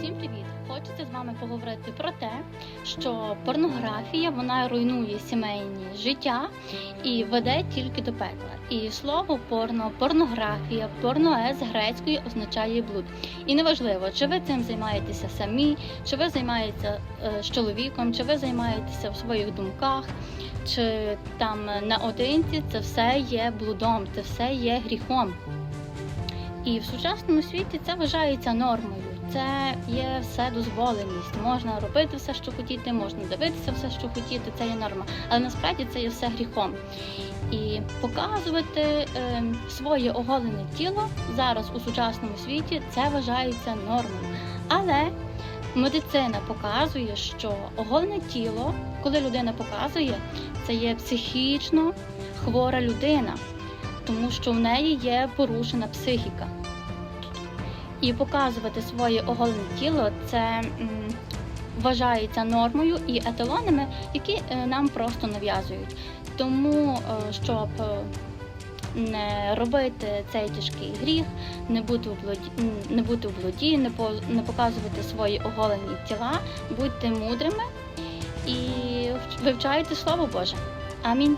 Всім привіт! Хочеться з вами поговорити про те, що порнографія вона руйнує сімейні життя і веде тільки до пекла. І слово порно, порнографія, порноез грецькою означає блуд. І неважливо, чи ви цим займаєтеся самі, чи ви займаєтеся е, з чоловіком, чи ви займаєтеся в своїх думках, чи там наодинці, це все є блудом, це все є гріхом. І в сучасному світі це вважається нормою. Це є все дозволеність. Можна робити все, що хотіти, можна дивитися все, що хотіти, це є норма. Але насправді це є все гріхом. І показувати е, своє оголене тіло зараз у сучасному світі це вважається нормою. Але медицина показує, що оголене тіло, коли людина показує, це є психічно хвора людина, тому що в неї є порушена психіка. І показувати своє оголене тіло це вважається нормою і еталонами, які е, нам просто нав'язують. Тому, е, щоб е, не робити цей тяжкий гріх, не бути у блуді, не бути у блуді, не, по, не показувати свої оголені тіла, будьте мудрими і вивчайте Слово Боже. Амінь.